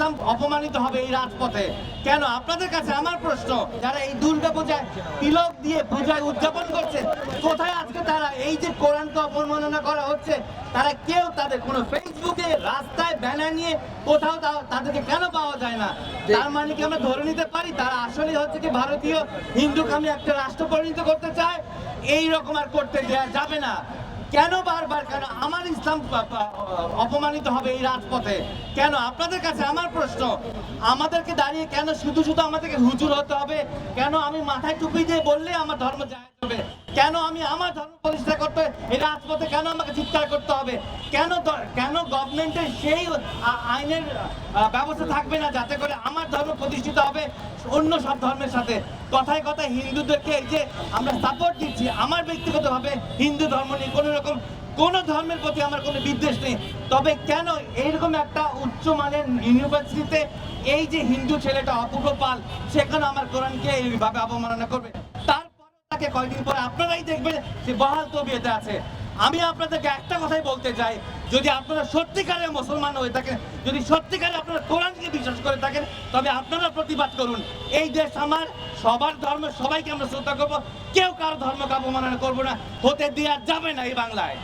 ইসলাম অপমানিত হবে এই রাজপথে। কেন? আপনাদের কাছে আমার প্রশ্ন যারা এই দুর্গা পূজায় তিলক দিয়ে পূজায় উদযাপন করছে কোথায় আজকে তারা এই যে কোরআনকে অপমাননা করা হচ্ছে তারা কেউ তাদের কোনো ফেসবুকে রাস্তায় ব্যানার নিয়ে কোথাও তাদেরকে কেন পাওয়া যায় না? তার মানে কি আমরা ধরে নিতে পারি তারা আসলে হচ্ছে কি ভারতীয় হিন্দুকে আমি একটা রাষ্ট্র পরিণত করতে চায় এই রকম আর করতে দেওয়া যাবে না। কেন বারবার কেন আমার ইসলাম অপমানিত হবে এই রাজপথে? কেন? আপনাদের কাছে আমার প্রশ্ন, আমাদেরকে দাঁড়িয়ে কেন শুধু শুধু আমাদেরকে হুজুর হতে হবে? কেন আমি মাথায় টুপি দিয়ে বললে আমার ধর্ম যায় হবে? কেন আমি আমার ধর্ম প্রতিষ্ঠা করতে এই রাজপথে কেন আমাকে চিৎকার করতে হবে? কেন কেন গভর্নমেন্টের সেই আইনের ব্যবস্থা থাকবে না যাতে করে আমার ধর্ম প্রতিষ্ঠিত হবে? অন্য সব ধর্মের সাথে। কথায় কথায় হিন্দুদেরকে এই যে আমরা সাপোর্ট দিচ্ছি, আমার ব্যক্তিগতভাবে হিন্দু ধর্ম নিয়ে কোনো রকম, কোন ধর্মের প্রতি আমার কোনো বিদ্বেষ নেই। তবে কেন এইরকম একটা উচ্চ মানের ইউনিভার্সিটিতে এই যে হিন্দু ছেলেটা অপূর্ব পাল, সেখানে আমার কোরআনকে এইভাবে অবমাননা করবে? তারপর তাকে কয়েকদিন পরে আপনারাই দেখবেন যে বহাল তবিয়তে আছে। আমি আপনাদেরকে একটা কথাই বলতে চাই, যদি আপনারা সত্যিকারের মুসলমান হয়ে থাকেন, যদি সত্যিকারে আপনারা কোরআনকে বিশ্বাস করে থাকেন, তবে আপনারা প্রতিবাদ করুন। এই দেশ আমার, সবার ধর্ম, সবাইকে আমরা শ্রদ্ধা করব। কেউ কারও ধর্মকে অবমাননা করব না, হতে দেওয়া যাবে না এই বাংলায়।